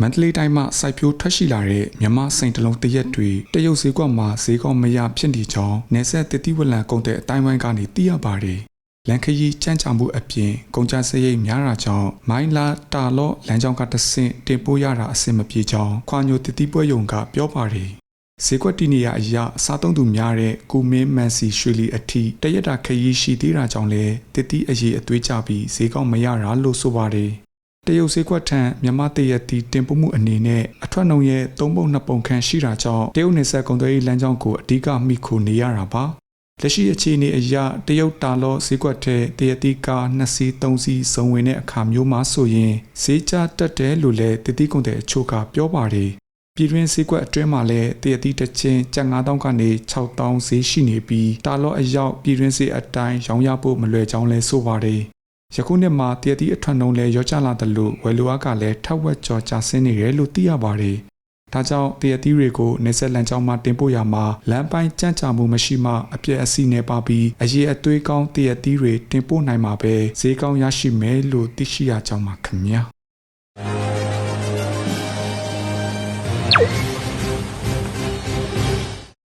မန္တလေးတိုင်းမှာစိုက်ပျိုးထွက်ရှိလာတဲ့မြမစိန်တလုံးတရက်တွေတရုတ်ဈေးကွက်မှာဈေးကောင်းမရဖြစ်နေကြောင်းနေဆက်တတိဝလံကုန်တဲ့အတိုင်းဝိုင်းကနေသိရပါတယ်။လန်ခရီးကြမ်းကြမှုအပြင်ကုန်ကြစရိတ်များတာကြောင့်မိုင်းလာတာလော့လမ်းကြောင်းကတဆင့်တင်ပို့ရတာအဆင်မပြေကြောင်းခွာညိုတတိပွဲယုံကပြောပါတယ်။ဈေးကွက်တီနေရအရာအစားသုံးသူများတဲ့ကုမင်းမန်စီရွှေလီအထိတရက်တာခရီးရှိသေးတာကြောင့်လဲတတိအရေးအသွေးကြပြီးဈေးကောင်းမရတာလို့ဆိုပါတယ်။ တရုတ်ဈေးကွက်ထံမြန်မာတရက်တီတင်ပို့မှုအနေနဲ့အထွက်နှုံရဲ့၃ပုံ၂ပုံခန့်ရှိတာကြောင့်တရုတ်နယ်စပ်ကုန်သွယ်ရေးလမ်းကြောင်းကိုအဓိကမိခိုနေရတာပါလက်ရှိအခြေအနေအရတရုတ်တာလောဈေးကွက်ထဲတရက်တီကာ2စီး3စီးစုံဝင်တဲ့အခါမျိုးမှာဆိုရင်ဈေးကျတက်တယ်လို့လည်းတတိကုန်တဲ့အချို့ကပြောပါတယ်ပြည်တွင်းဈေးကွက်အတွင်းမှာလည်းတရက်တီတစ်ချင်းကျပ်9000ကနေ6000ဈေးရှိနေပြီးတာလောအရောက်ပြည်တွင်းဈေးအတိုင်းရောင်းရဖို့မလွယ်ကြောင်းလဲဆိုပါတယ် ယခုနှစ်မှာတရတိအထွန်းနှုံးလဲရောကြလာတယ်လို့ဝယ်လိုအားကလည်းထက်ဝက်ကျော်ကျဆင်းနေတယ်လို့သိရပါတယ်။ဒါကြောင့်တရတိတွေကိုနေဆက်လန်ကြောင်းမှာတင်ပို့ရမှာလမ်းပိုင်းကြမ်းကြမှုမရှိမှအပြည့်အစီနေပါပြီးအရေးအသွေးကောင်းတရတိတွေတင်ပို့နိုင်မှာပဲဈေးကောင်းရရှိမယ်လို့သိရှိရကြောင်းပါခင်ဗျာ။